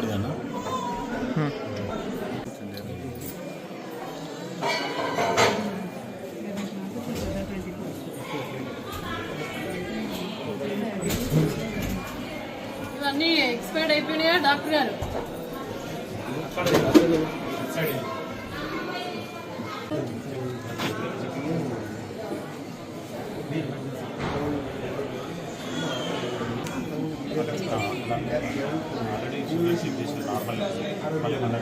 నెంబర్దేనా ఇవన్నీ ఎక్స్పైర్డ్ అయిపోయినాయా డాక్టర్ గారు? రిసీవ్ చేసిన నార్మల్ మళ్ళీ మన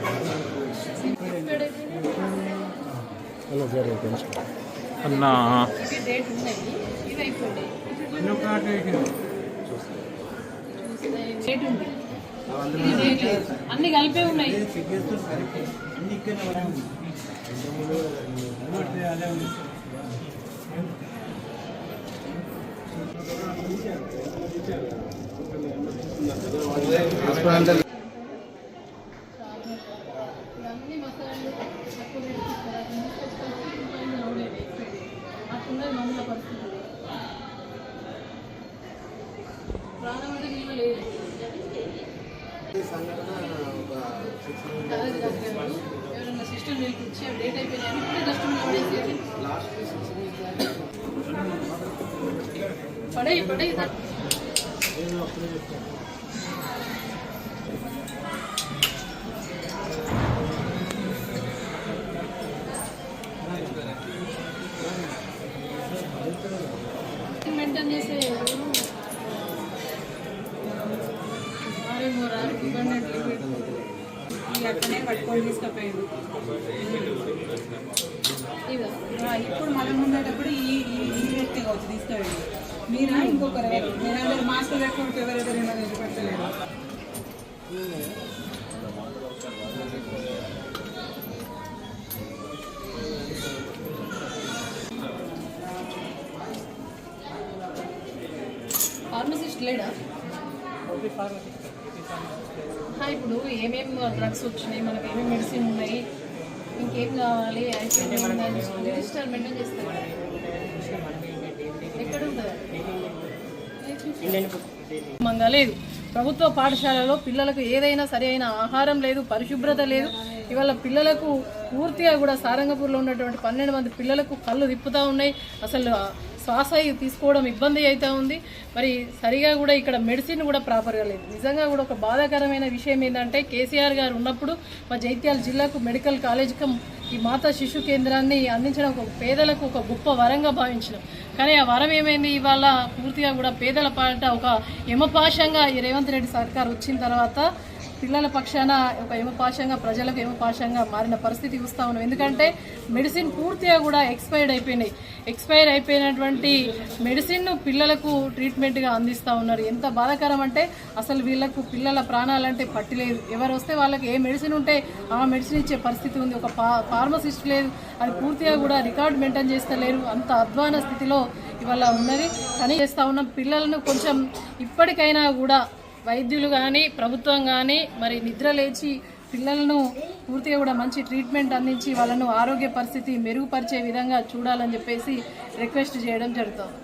అన్నా. అన్ని కలిపే ఉన్నాయి. ఇవన్నీ ప్రాణం అంటే విలువ లేదు అలాగే డాక్టర్ గారు, ఎవరైనా సిస్టమ్ పిలిపించి అవి డేట్ అయిపోయినాయి ఇప్పుడే ఈ అక్కనే పట్టుకొని తీసుకుపోయాడు. ఇప్పుడు మనం ఉండేటప్పుడు ఈ ఈ ఈ వ్యక్తి కావచ్చు తీసుకుపోయాడు. మీరా ఇంకొకరు? మీరందరూ మాస్క్ పెట్టుకుంటే ఎవరెవరు ఏమైనా పెట్టలేరు. ఫార్మసిస్ట్ లేడా? ఆ, ఇప్పుడు ఏమేమి డ్రగ్స్ వచ్చినాయి మనకి ఏమేమి మెడిసిన్ ఉన్నాయి ఇంకేం కావాలి అయిపోయింది రిజిస్టర్ మెయింటైన్ చేస్తారు. ఎక్కడ ఉంటుంది? మంగలేదు ప్రభుత్వ పాఠశాలలో పిల్లలకు ఏదైనా సరి అయిన ఆహారం లేదు పరిశుభ్రత లేదు. ఇవాళ పిల్లలకు పూర్తిగా కూడా సారంగపూర్లో ఉన్నటువంటి పన్నెండు మంది పిల్లలకు కళ్ళు తిప్పుతూ ఉన్నాయి. అసలు శ్వాస తీసుకోవడం ఇబ్బంది అయితే ఉంది. మరి సరిగా కూడా ఇక్కడ మెడిసిన్ కూడా ప్రాపర్గా లేదు. నిజంగా కూడా ఒక బాధాకరమైన విషయం ఏంటంటే కేసీఆర్ గారు ఉన్నప్పుడు మా జైత్యాల జిల్లాకు మెడికల్ కాలేజ్కి ఈ మాతా శిశు కేంద్రాన్ని అందించడం ఒక పేదలకు ఒక గొప్ప వరంగా భావించడం కానీ ఆ వరం ఏమైంది? ఇవాళ పూర్తిగా కూడా పేదల పాట ఒక యమపాశంగా ఈ రేవంత్ రెడ్డి సర్కార్ వచ్చిన తర్వాత పిల్లల పక్షాన ఒక యమపాశంగా ప్రజలకు యమపాశంగా మారిన పరిస్థితి చూస్తూ ఉన్నాం. ఎందుకంటే మెడిసిన్ పూర్తిగా కూడా ఎక్స్పైర్డ్ అయిపోయినాయి. ఎక్స్పైర్ అయిపోయినటువంటి మెడిసిన్ను పిల్లలకు ట్రీట్మెంట్గా అందిస్తూ ఉన్నారు. ఎంత బాధాకరం అంటే అసలు వీళ్ళకు పిల్లల ప్రాణాలంటే పట్టిలేదు. ఎవరు వస్తే వాళ్ళకి ఏ మెడిసిన్ ఉంటే ఆ మెడిసిన్ ఇచ్చే పరిస్థితి ఉంది. ఒక ఫార్మసిస్ట్ లేదు. అది పూర్తిగా కూడా రికార్డ్ మెయింటైన్ చేస్తలేరు. అంత అధ్వాన స్థితిలో ఇవాళ ఉన్నది. కానీ చేస్తూ ఉన్నాం పిల్లలను కొంచెం ఇప్పటికైనా కూడా వైద్యులు కానీ ప్రభుత్వం కానీ మరి నిద్ర లేచి పిల్లలను పూర్తిగా కూడా మంచి ట్రీట్మెంట్ అందించి వాళ్ళను ఆరోగ్య పరిస్థితి మెరుగుపరిచే విధంగా చూడాలని చెప్పేసి రిక్వెస్ట్ చేయడం జరుగుతుంది.